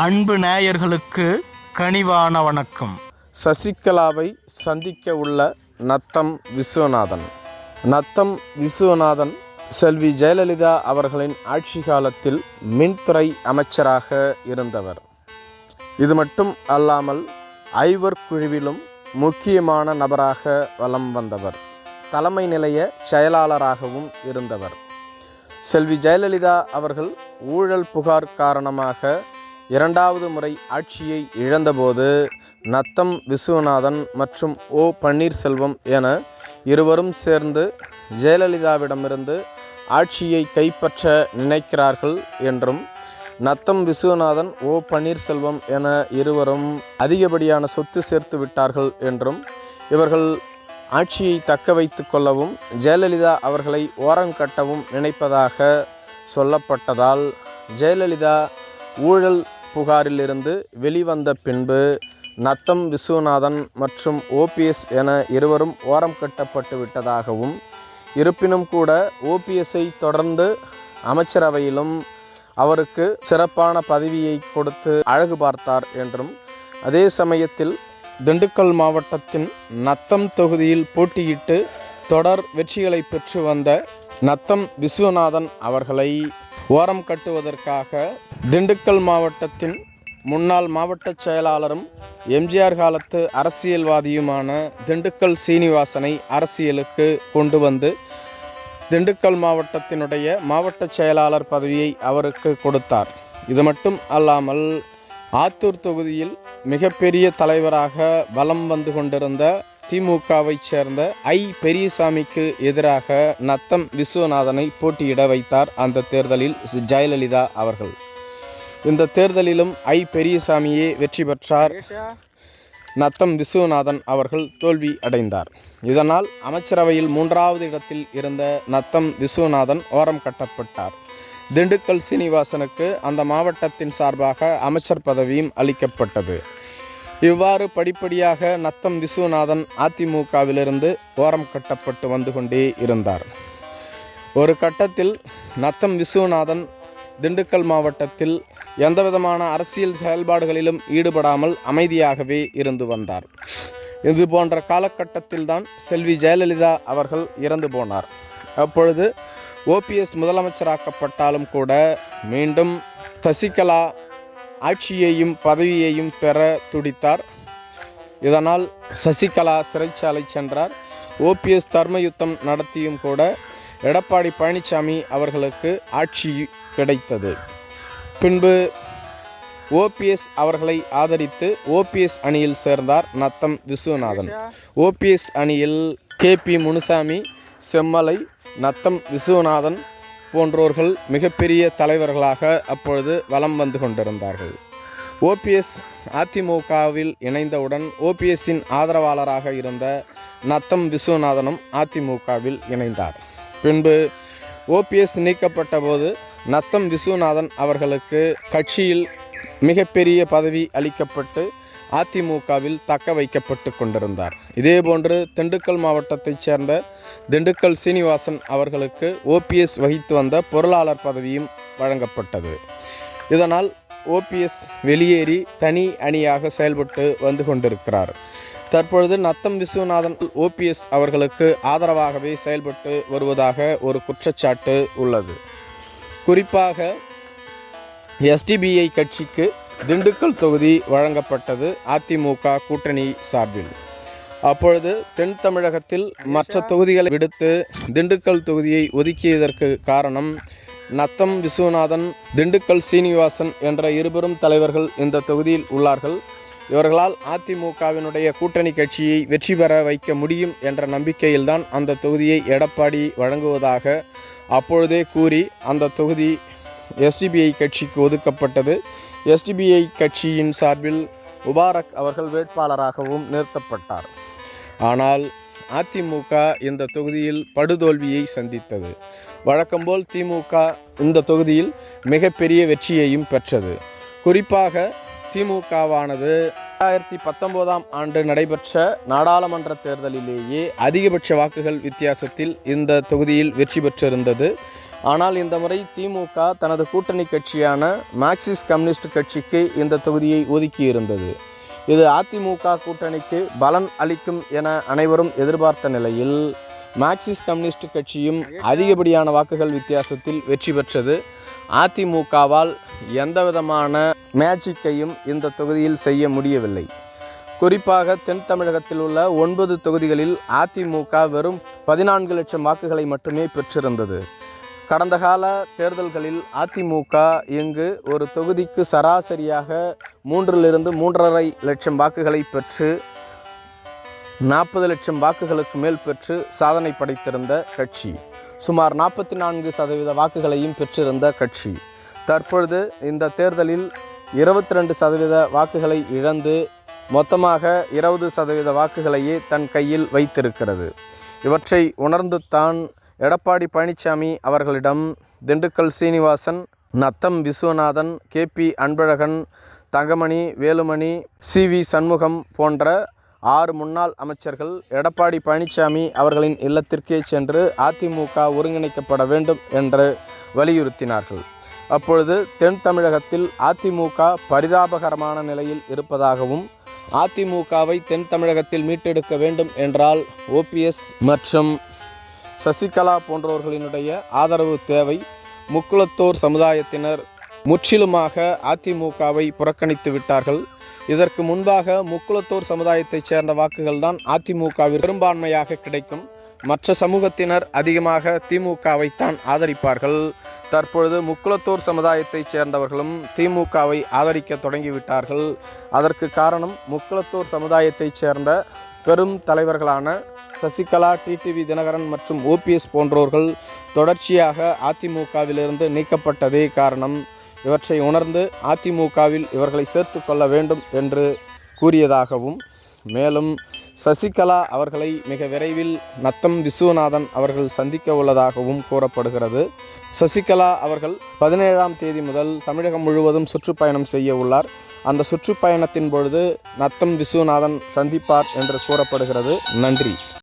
அன்பு நேயர்களுக்கு கனிவான வணக்கம். சசிகலாவை சந்திக்க உள்ள நத்தம் விஸ்வநாதன். நத்தம் விஸ்வநாதன் செல்வி ஜெயலலிதா அவர்களின் ஆட்சி காலத்தில் மின்துறை அமைச்சராக இருந்தவர். இது மட்டும் அல்லாமல் ஐவர் குழுவிலும் முக்கியமான நபராக வலம் வந்தவர். தலைமை நிலைய செயலாளராகவும் இருந்தவர். செல்வி ஜெயலலிதா அவர்கள் ஊழல் புகார் காரணமாக இரண்டாவது முறை ஆட்சியை இழந்தபோது நத்தம் விஸ்வநாதன் மற்றும் ஓ பன்னீர்செல்வம் என இருவரும் சேர்ந்து ஜெயலலிதாவிடமிருந்து ஆட்சியை கைப்பற்ற நினைக்கிறார்கள் என்றும் நத்தம் விஸ்வநாதன் ஓ பன்னீர்செல்வம் என இருவரும் அதிகப்படியான சொத்து சேர்த்து விட்டார்கள் என்றும் இவர்கள் ஆட்சியை தக்க வைத்து கொள்ளவும் ஜெயலலிதா அவர்களை ஓரங்கட்டவும் நினைப்பதாக சொல்லப்பட்டதால் ஜெயலலிதா ஊழல் புகாரிலிருந்து வெளிவந்த பின்பு நத்தம் விஸ்வநாதன் மற்றும் ஓபிஎஸ் என இருவரும் ஓரம் கட்டப்பட்டு விட்டதாகவும் இருப்பினும் கூட ஓபிஎஸ்ஸை தொடர்ந்து அமைச்சரவையிலும் அவருக்கு சிறப்பான பதவியை கொடுத்து அழகு பார்த்தார் என்றும் அதே சமயத்தில் திண்டுக்கல் மாவட்டத்தின் நத்தம் தொகுதியில் போட்டியிட்டு தொடர் வெற்றிகளை பெற்று வந்த நத்தம் விஸ்வநாதன் அவர்களை ஓரம் கட்டுவதற்காக திண்டுக்கல் மாவட்டத்தின் முன்னாள் மாவட்ட செயலாளரும் எம்ஜிஆர் காலத்து அரசியல்வாதியுமான திண்டுக்கல் சீனிவாசனை அரசியலுக்கு கொண்டு வந்து திண்டுக்கல் மாவட்டத்தினுடைய மாவட்ட செயலாளர் பதவியை அவருக்கு கொடுத்தார். இது மட்டும் அல்லாமல் ஆத்தூர் தொகுதியில் மிகப்பெரிய தலைவராக வலம் வந்து கொண்டிருந்த திமுகவைச் சேர்ந்த ஐ. பெரியசாமிக்கு எதிராக நத்தம் விஸ்வநாதனை போட்டியிட வைத்தார். அந்த தேர்தலில் ஜெயலலிதா அவர்கள். இந்த தேர்தலிலும் ஐ பெரியசாமியே வெற்றி பெற்றார். நத்தம் விஸ்வநாதன் அவர்கள் தோல்வி அடைந்தார். இதனால் அமைச்சரவையில் மூன்றாவது இடத்தில் இருந்த நத்தம் விஸ்வநாதன் ஓரம் கட்டப்பட்டார். திண்டுக்கல் சீனிவாசனுக்கு அந்த மாவட்டத்தின் சார்பாக அமைச்சர் பதவியும் அளிக்கப்பட்டது. இவ்வாறு படிப்படியாக நத்தம் விஸ்வநாதன் அதிமுகவிலிருந்து ஓரம் கட்டப்பட்டு வந்து கொண்டே இருந்தார். ஒரு கட்டத்தில் நத்தம் விஸ்வநாதன் திண்டுக்கல் மாவட்டத்தில் எந்தவிதமான அரசியல் செயல்பாடுகளிலும் ஈடுபடாமல் அமைதியாகவே இருந்து வந்தார். இது போன்ற காலகட்டத்தில்தான் செல்வி ஜெயலலிதா அவர்கள் இறந்து போனார். அப்பொழுது ஓபிஎஸ் முதலமைச்சராக்கப்பட்டாலும் கூட மீண்டும் சசிகலா ஆட்சியையும் பதவியையும் பெற துடித்தார். இதனால் சசிகலா சிறைச்சாலை சென்றார். ஓபிஎஸ் தர்மயுத்தம் நடத்தியும் கூட எடப்பாடி பழனிசாமி அவர்களுக்கு ஆட்சி கிடைத்தது. பின்பு ஓபிஎஸ் அவர்களை ஆதரித்து ஓபிஎஸ் அணியில் சேர்ந்தார் நத்தம் விஸ்வநாதன். ஓபிஎஸ் அணியில் கே பி முனுசாமி செம்மலை நத்தம் விஸ்வநாதன் போன்றோர்கள் மிகப்பெரிய தலைவர்களாக அப்பொழுது வலம் வந்து கொண்டிருந்தார்கள். ஓபிஎஸ் அதிமுகவில் இணைந்தவுடன் ஓபிஎஸ்ஸின் ஆதரவாளராக இருந்த நத்தம் விஸ்வநாதனும் அதிமுகவில் இணைந்தார். பின்பு ஓபிஎஸ் நீக்கப்பட்ட போது நத்தம் விஸ்வநாதன் அவர்களுக்கு கட்சியில் மிகப்பெரிய பதவி அளிக்கப்பட்டு அதிமுகவில் தக்க வைக்கப்பட்டு கொண்டிருந்தார். இதேபோன்று திண்டுக்கல் மாவட்டத்தைச் சேர்ந்த திண்டுக்கல் சீனிவாசன் அவர்களுக்கு ஓபிஎஸ் வகித்து வந்த பொருளாளர் பதவியும் வழங்கப்பட்டது. இதனால் ஓபிஎஸ் வெளியேறி தனி அணியாக செயல்பட்டு வந்து கொண்டிருக்கிறார். தற்பொழுது நத்தம் விஸ்வநாதன் ஓபிஎஸ் அவர்களுக்கு ஆதரவாகவே செயல்பட்டு வருவதாக ஒரு குற்றச்சாட்டு உள்ளது. குறிப்பாக எஸ்டிபிஐ கட்சிக்கு திண்டுக்கல் தொகுதி வழங்கப்பட்டது அதிமுக கூட்டணி சார்பில். அப்பொழுது தென் தமிழகத்தில் மற்ற தொகுதிகளை விடுத்து திண்டுக்கல் தொகுதியை ஒதுக்கியதற்கு காரணம் நத்தம் விஸ்வநாதன் திண்டுக்கல் சீனிவாசன் என்ற இருபெரும் தலைவர்கள் இந்த தொகுதியில் உள்ளார்கள். இவர்களால் அதிமுகவினுடைய கூட்டணி கட்சியை வெற்றி பெற வைக்க முடியும் என்ற நம்பிக்கையில்தான் அந்த தொகுதியை எடப்பாடி வழங்குவதாக அப்பொழுதே கூறி அந்த தொகுதி எஸ்டிபிஐ கட்சிக்கு ஒதுக்கப்பட்டது. எஸ்டிபிஐ கட்சியின் சார்பில் முபாரக் அவர்கள் வேட்பாளராகவும் நிறுத்தப்பட்டார். ஆனால் அதிமுக இந்த தொகுதியில் படுதோல்வியை சந்தித்தது. வழக்கம்போல் திமுக இந்த தொகுதியில் மிகப்பெரிய வெற்றியையும் பெற்றது. குறிப்பாக திமுகவானது ரெண்டாயிரத்தி பத்தொன்பதாம் ஆண்டு நடைபெற்ற நாடாளுமன்ற தேர்தலிலேயே அதிகபட்ச வாக்குகள் வித்தியாசத்தில் இந்த தொகுதியில் வெற்றி பெற்றிருந்தது. ஆனால் இந்த முறை திமுக தனது கூட்டணி கட்சியான மார்க்சிஸ்ட் கம்யூனிஸ்ட் கட்சிக்கு இந்த தொகுதியை ஒதுக்கியிருந்தது. இது அதிமுக கூட்டணிக்கு பலன் அளிக்கும் என அனைவரும் எதிர்பார்த்த நிலையில் மார்க்சிஸ்ட் கம்யூனிஸ்ட் கட்சியும் அதிகப்படியான வாக்குகள் வித்தியாசத்தில் வெற்றி பெற்றது. அதிமுகவால் எந்தவிதமான மேஜிக்கையும் இந்த தொகுதியில் செய்ய முடியவில்லை. குறிப்பாக தென் தமிழகத்தில் உள்ள ஒன்பது தொகுதிகளில் அதிமுக வெறும் பதினான்கு லட்சம் வாக்குகளை மட்டுமே பெற்றிருந்தது. கடந்த கால தேர்தல்களில் அதிமுக இங்கு ஒரு தொகுதிக்கு சராசரியாக மூன்றிலிருந்து மூன்றரை லட்சம் வாக்குகளை பெற்று நாற்பது லட்சம் வாக்குகளுக்கு மேல் பெற்று சாதனை படைத்திருந்த கட்சி. சுமார் நாற்பத்தி நான்கு சதவீத வாக்குகளையும் பெற்றிருந்த கட்சி. தற்பொழுது இந்த தேர்தலில் இருபத்தி ரெண்டு சதவீத வாக்குகளை இழந்து மொத்தமாக இருபது சதவீத வாக்குகளையே தன் கையில் வைத்திருக்கிறது. இவற்றை உணர்ந்து தான் எடப்பாடி பழனிசாமி அவர்களிடம் Dindigul Srinivasan Natham Viswanathan KP Anbazhagan Thangamani Velumani C V Shanmugam போன்ற ஆறு முன்னாள் அமைச்சர்கள் எடப்பாடி பழனிசாமி அவர்களின் இல்லத்திற்கே சென்று அதிமுக ஒருங்கிணைக்கப்பட வேண்டும் என்று வலியுறுத்தினார்கள். அப்பொழுது தென் தமிழகத்தில் அதிமுக பரிதாபகரமான நிலையில் இருப்பதாகவும் அதிமுகவை தென் தமிழகத்தில் மீட்டெடுக்க வேண்டும் என்றால் ஓபிஎஸ் மற்றும் சசிகலா போன்றவர்களினுடைய ஆதரவு தேவை. முக்குளத்தோர் சமுதாயத்தினர் முற்றிலுமாக அதிமுகவை புறக்கணித்து விட்டார்கள். இதற்கு முன்பாக முக்குளத்தூர் சமுதாயத்தைச் சேர்ந்த வாக்குகள் தான் அதிமுகவிற்கு பெரும்பான்மையாக கிடைக்கும். மற்ற சமூகத்தினர் அதிகமாக திமுகவைத்தான் ஆதரிப்பார்கள். தற்பொழுது முக்குளத்தூர் சமுதாயத்தைச் சேர்ந்தவர்களும் திமுகவை ஆதரிக்க தொடங்கிவிட்டார்கள். அதற்கு காரணம் முக்குளத்தூர் சமுதாயத்தைச் சேர்ந்த பெரும் தலைவர்களான சசிகலா டிடிவி தினகரன் மற்றும் ஓபிஎஸ் போன்றோர்கள் தொடர்ச்சியாக அதிமுகவிலிருந்து நீக்கப்பட்டதே காரணம். இவற்றை உணர்ந்து அதிமுகவில் இவர்களை சேர்த்து கொள்ள வேண்டும் என்று கூறியதாகவும் மேலும் சசிகலா அவர்களை மிக விரைவில் நத்தம் விஸ்வநாதன் அவர்கள் சந்திக்க உள்ளதாகவும் கூறப்படுகிறது. சசிகலா அவர்கள் பதினேழாம் தேதி முதல் தமிழகம் முழுவதும் சுற்றுப்பயணம் செய்ய உள்ளார். அந்த சுற்றுப்பயணத்தின் பொழுது நத்தம் விஸ்வநாதன் சந்திப்பார் என்று கூறப்படுகிறது. நன்றி.